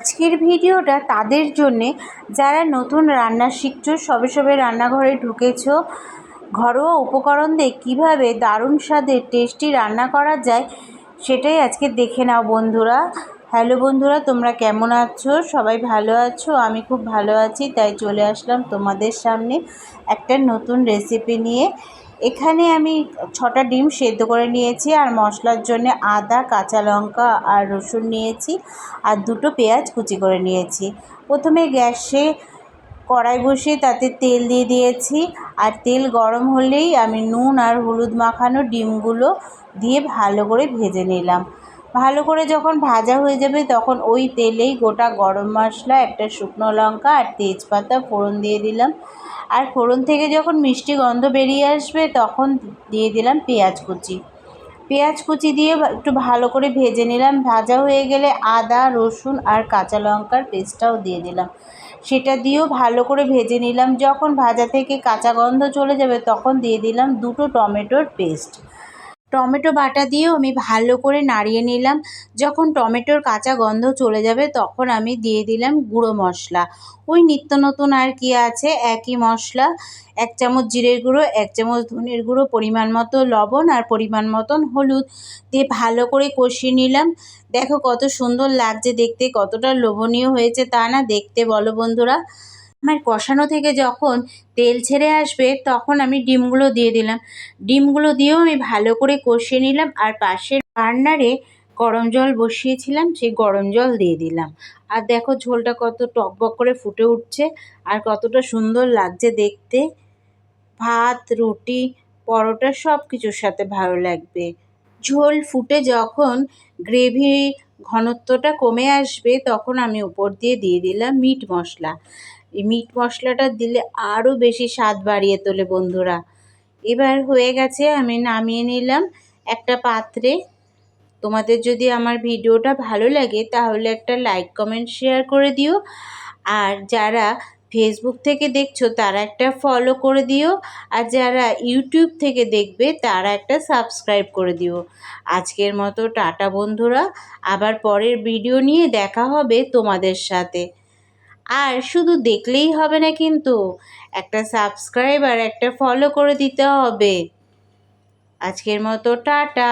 আজকের ভিডিওটা তাদের জন্যে। যারা নতুন রান্না শিখছো, সবে সবে রান্নাঘরে ঢুকেছো, ঘরোয়া উপকরণ দিয়ে কীভাবে দারুণ স্বাদের টেস্টি রান্না করা যায়, সেটাই আজকে দেখে নাও বন্ধুরা। হ্যালো বন্ধুরা, তোমরা কেমন আছো? সবাই ভালো আছো? আমি খুব ভালো আছি, তাই চলে আসলাম তোমাদের সামনে একটা নতুন রেসিপি নিয়ে। এখানে আমি ছটা ডিম সেদ্ধ করে নিয়েছি আর মশলার জন্য আদা, কাঁচা লঙ্কা আর রসুন নিয়েছি আর দুটো পেঁয়াজ কুচি করে নিয়েছি। প্রথমে গ্যাসে কড়াই বসিয়ে তাতে তেল দিয়ে দিয়েছি আর তেল গরম হলেই আমি নুন আর হলুদ মাখানো ডিমগুলো দিয়ে ভালো করে ভেজে নিলাম। ভালো করে যখন ভাজা হয়ে যাবে তখন ওই তেলেই গোটা গরম মশলা, একটা শুকনো লঙ্কা আর তেজপাতা ফোড়ন দিয়ে দিলাম। আর ফোড়ন থেকে যখন মিষ্টি গন্ধ বেরিয়ে আসবে তখন দিয়ে দিলাম পেঁয়াজ কুচি। পেঁয়াজ কুচি দিয়ে একটু ভালো করে ভেজে নিলাম। ভাজা হয়ে গেলে আদা, রসুন আর কাঁচা লঙ্কার পেস্টটাও দিয়ে দিলাম। সেটা দিয়েও ভালো করে ভেজে নিলাম। যখন ভাজা থেকে কাঁচা গন্ধ চলে যাবে তখন দিয়ে দিলাম দুটো টমেটোর পেস্ট। টমেটো বাটা দিয়েও আমি ভালো করে নাড়িয়ে নিলাম। যখন টমেটোর কাঁচা গন্ধ চলে যাবে, তখন আমি দিয়ে দিলাম গুঁড়ো মশলা। ওই নিত্য নতুন আর কি আছে? একই মশলা, এক চামচ জিরের গুঁড়ো, এক চামচ ধনের গুঁড়ো, পরিমাণ মতো লবণ আর পরিমাণ মতন হলুদ দিয়ে ভালো করে কষিয়ে নিলাম। দেখো কত সুন্দর লাগছে দেখতে, কতটা লোভনীয় হয়েছে তা না দেখতে বলো বন্ধুরা। আমার কষানো থেকে যখন তেল ছেড়ে আসবে, তখন আমি ডিমগুলো দিয়ে দিলাম। ডিমগুলো দিয়েও আমি ভালো করে কষিয়ে নিলাম আর পাশের বার্নারে গরম জল বসিয়েছিলাম, সেই গরম জল দিয়ে দিলাম। আর দেখো ঝোলটা কত টকবক করে ফুটে উঠছে আর কতটা সুন্দর লাগছে দেখতে। ভাত, রুটি, পরোটা সব কিছুর সাথে ভালো লাগবে। ঝোল ফুটে যখন গ্রেভি ঘনত্বটা কমে আসবে, তখন আমি উপর দিয়ে দিয়ে দিলাম মিট মশলা। এই মিট মশলাটা দিলে আরও বেশি স্বাদ বাড়িয়ে তোলে বন্ধুরা। এবার হয়ে গেছে, আমি নামিয়ে নিলাম একটা পাত্রে। তোমাদের যদি আমার ভিডিওটা ভালো লাগে, তাহলে একটা লাইক, কমেন্ট, শেয়ার করে দিও। আর যারা ফেসবুক থেকে দেখছ, তারা একটা ফলো করে দিও। আর যারা ইউটিউব থেকে দেখবে, তারা একটা সাবস্ক্রাইব করে দিও। আজকের মতো টাটা বন্ধুরা। আবার পরের ভিডিও নিয়ে দেখা হবে তোমাদের সাথে। আর শুধু দেখলেই হবে না কিন্তু, একটা সাবস্ক্রাইব আর একটা ফলো করে দিতে হবে। আজকের মতো টাটা।